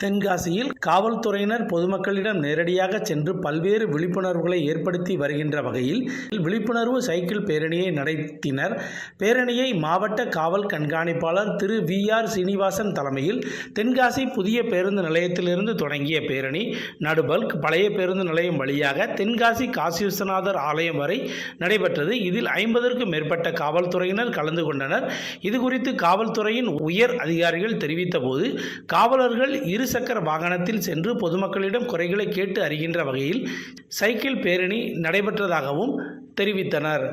தென்காசியில் காவல்துறையினர் பொதுமக்களிடம் நேரடியாக சென்று பல்வேறு விழிப்புணர்வுகளை ஏற்படுத்தி வருகின்ற வகையில் விழிப்புணர்வு சைக்கிள் பேரணியை நடத்தினர். பேரணியை மாவட்ட காவல் கண்காணிப்பாளர் திரு வி ஆர் சீனிவாசன் தலைமையில் தென்காசி புதிய பேருந்து நிலையத்திலிருந்து தொடங்கிய பேரணி நடுபல்க் பழைய பேருந்து நிலையம் வழியாக தென்காசி காசி விஸ்வநாதர் ஆலயம் வரை நடைபெற்றது. இதில் ஐம்பதற்கும் மேற்பட்ட காவல்துறையினர் கலந்து கொண்டனர். இது குறித்து காவல்துறையின் உயர் அதிகாரிகள் தெரிவித்த போது காவலர்கள் இருசக்கர வாகனத்தில் சென்று பொதுமக்களிடம் குறைகளை கேட்டு அறிகின்ற வகையில் சைக்கிள் பேரணி நடைபெற்றதாகவும் தெரிவித்தனர்.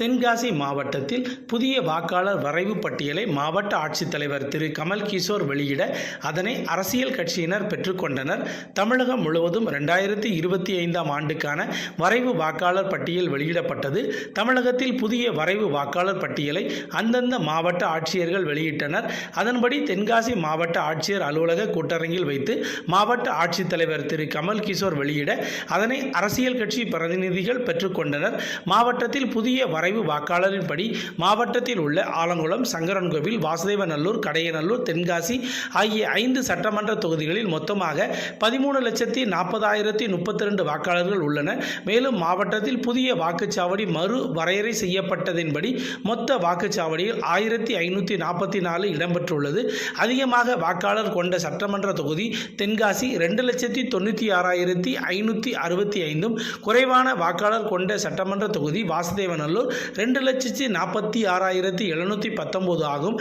தென்காசி மாவட்டத்தில் புதிய வாக்காளர் வரைவு பட்டியலை மாவட்ட ஆட்சித்தலைவர் திரு. கமல் கிஷோர் வெளியிட அதனை அரசியல் கட்சியினர் பெற்றுக்கொண்டனர் தமிழகம் முழுவதும் ரெண்டாயிரத்தி இருபத்தி ஐந்தாம் ஆண்டுக்கான வரைவு வாக்காளர் பட்டியல் வெளியிடப்பட்டது. தமிழகத்தில் புதிய வரைவு வாக்காளர் பட்டியலை அந்தந்த மாவட்ட ஆட்சியர்கள் வெளியிட்டனர். அதன்படி தென்காசி மாவட்ட ஆட்சியர் அலுவலக கூட்டரங்கில் வைத்து மாவட்ட ஆட்சித்தலைவர் திரு. கமல் கிஷோர் வெளியிட அதனை அரசியல் கட்சி பிரதிநிதிகள் பெற்றுக்கொண்டனர் மாவட்டத்தில் புதிய வரைவு வாக்காளரின்படி மாவட்டத்தில் உள்ள ஆலங்குளம் சங்கரன்கோவில் வாசுதேவநல்லூர் கடையநல்லூர் தென்காசி ஆகிய ஐந்து சட்டமன்ற தொகுதிகளில் மொத்தமாக பதிமூணு லட்சத்தி நாற்பதாயிரத்தி முப்பத்தி ரெண்டு வாக்காளர்கள் உள்ளனர் மேலும் மாவட்டத்தில் புதிய வாக்குச்சாவடி மறு வரையறை செய்யப்பட்டதின்படி மொத்த வாக்குச்சாவடியில் ஆயிரத்தி ஐநூற்றி நாற்பத்தி நாலு இடம்பெற்றுள்ளது. அதிகமாக வாக்காளர் கொண்ட சட்டமன்ற தொகுதி தென்காசி ரெண்டு லட்சத்தி தொண்ணூற்றி ஆறாயிரத்தி ஐநூற்றி அறுபத்தி ஐந்தும் குறைவான வாக்காளர் கொண்ட சட்டமன்ற தொகுதி வாசுதேவநல்லூர் ரெண்டு லட்சத்தி நாற்பத்தி ஆறாயிரத்தி எழுநூற்றி பத்தொம்போது ஆகும்.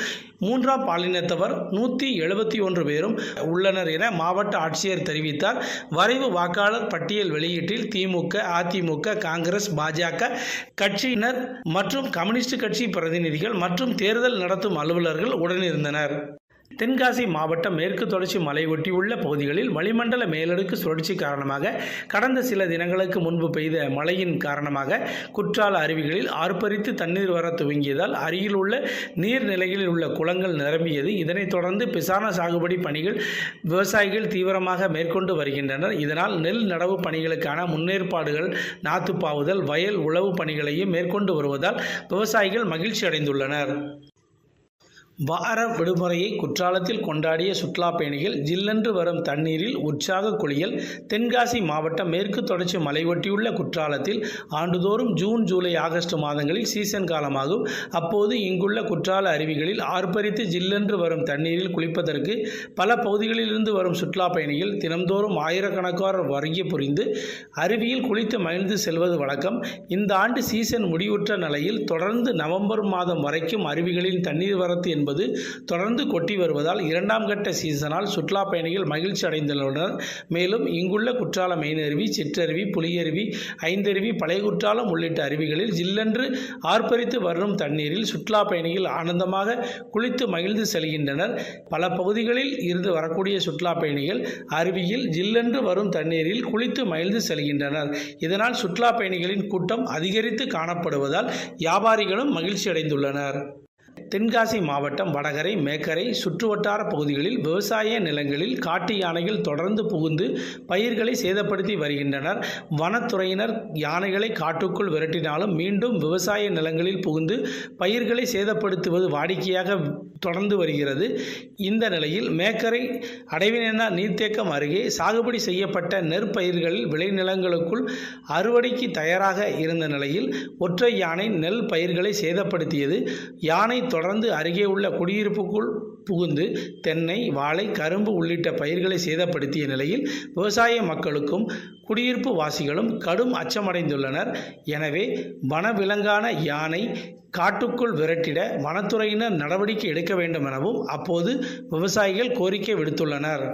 மூன்றாம் பாலினத்தவர் நூற்றி எழுபத்தி ஒன்று பேரும் உள்ளனர் என மாவட்ட ஆட்சியர் தெரிவித்தார். வரைவு வாக்காளர் பட்டியல் வெளியீட்டில் திமுக அதிமுக காங்கிரஸ் பாஜக கட்சியினர் மற்றும் கம்யூனிஸ்ட் கட்சி பிரதிநிதிகள் மற்றும் தேர்தல் நடத்தும் அலுவலர்கள் உடனிருந்தனர் தென்காசி மாவட்டம் மேற்கு தொடர்ச்சி மலை ஒட்டியுள்ள பகுதிகளில் வளிமண்டல மேலடுக்கு சுழற்சி காரணமாக கடந்த சில தினங்களுக்கு முன்பு பெய்த மழையின் காரணமாக குற்றால அருவிகளில் ஆர்ப்பரித்து தண்ணீர் வர துவங்கியதால் அருகில் உள்ள நீர்நிலைகளில் உள்ள குளங்கள் நிரம்பியது. இதனைத் தொடர்ந்து பிசான சாகுபடி பணிகள் விவசாயிகள் தீவிரமாக மேற்கொண்டு வருகின்றனர். இதனால் நெல் நடவு பணிகளுக்கான முன்னேற்பாடுகள் நாத்துப்பாவுதல் வயல் உழவு பணிகளையும் மேற்கொண்டு வருவதால் விவசாயிகள் மகிழ்ச்சி அடைந்துள்ளனர் வார விடுமுறையை குற்றாலத்தில் கொண்டாடிய சுற்றுலா பயணிகள் ஜில்லென்று வரும் தண்ணீரில் உற்சாக குளியல் தென்காசி மாவட்டம் மேற்கு தொடர்ச்சி மலை ஒட்டியுள்ள குற்றாலத்தில் ஆண்டுதோறும் ஜூன் ஜூலை ஆகஸ்ட் மாதங்களில் சீசன் காலமாகும். அப்போது இங்குள்ள குற்றால அருவிகளில் ஆர்ப்பரித்து ஜில்லென்று வரும் தண்ணீரில் குளிப்பதற்கு பல பகுதிகளிலிருந்து வரும் சுற்றுலா பயணிகள் தினம்தோறும் ஆயிரக்கணக்கான வருகை புரிந்து அருவியில் குளித்து மகிழ்ந்து செல்வது வழக்கம். இந்த ஆண்டு சீசன் முடிவுற்ற நிலையில் தொடர்ந்து நவம்பர் மாதம் வரைக்கும் அருவிகளின் தண்ணீர் வரத்து என்பது தொடர்ந்து கொட்டி வருவதால் இரண்டாம் கட்ட சீசனால் சுற்றுலா பயணிகள் மகிழ்ச்சி அடைந்துள்ளனர். மேலும் இங்குள்ள குற்றாலம் மெயினருவி சிற்றருவி புலியருவி ஐந்தருவி பழைய குற்றாலம் உள்ளிட்ட அருவிகளில் ஜில்லென்று ஆர்ப்பரித்து வரும் தண்ணீரில் சுற்றுலா பயணிகள் ஆனந்தமாக குளித்து மகிழ்ந்து செல்கின்றனர். பல பகுதிகளில் இருந்து வரக்கூடிய சுற்றுலா பயணிகள் அருவியில் ஜில்லென்று வரும் தண்ணீரில் குளித்து மகிழ்ந்து செல்கின்றனர். இதனால் சுற்றுலா பயணிகளின் கூட்டம் அதிகரித்து காணப்படுவதால் வியாபாரிகளும் மகிழ்ச்சி அடைந்துள்ளனர் தென்காசி மாவட்டம் வடகரை மேக்கரை சுற்றுவட்டார பகுதிகளில் விவசாய நிலங்களில் காட்டு யானைகள் தொடர்ந்து புகுந்து பயிர்களை சேதப்படுத்தி வருகின்றனர். வனத்துறையினர் யானைகளை காட்டுக்குள் விரட்டினாலும் மீண்டும் விவசாய நிலங்களில் புகுந்து பயிர்களை சேதப்படுத்துவது வாடிக்கையாக தொடர்ந்து வருகிறது. இந்த நிலையில் மேக்கரை அடைவினா நீர்த்தேக்கம் அருகே சாகுபடி செய்யப்பட்ட நெற்பயிர்களில் விளைநிலங்களுக்குள் அறுவடைக்கு தயாராக இருந்த நிலையில் ஒற்றை யானை நெல் பயிர்களை சேதப்படுத்தியது. யானை தொடர்ந்து அருகே உள்ள குடியிருப்புக்குள் புகுந்து தென்னை வாழை கரும்பு உள்ளிட்ட பயிர்களை சேதப்படுத்திய நிலையில் விவசாய மக்களுக்கும் குடியிருப்பு வாசிகளும் கடும் அச்சமடைந்துள்ளனர். எனவே வனவிலங்கான யானை காட்டுக்குள் விரட்டிட வனத்துறையினர் நடவடிக்கை எடுக்க வேண்டும் எனவும் அப்போது விவசாயிகள் கோரிக்கை விடுத்துள்ளனர்.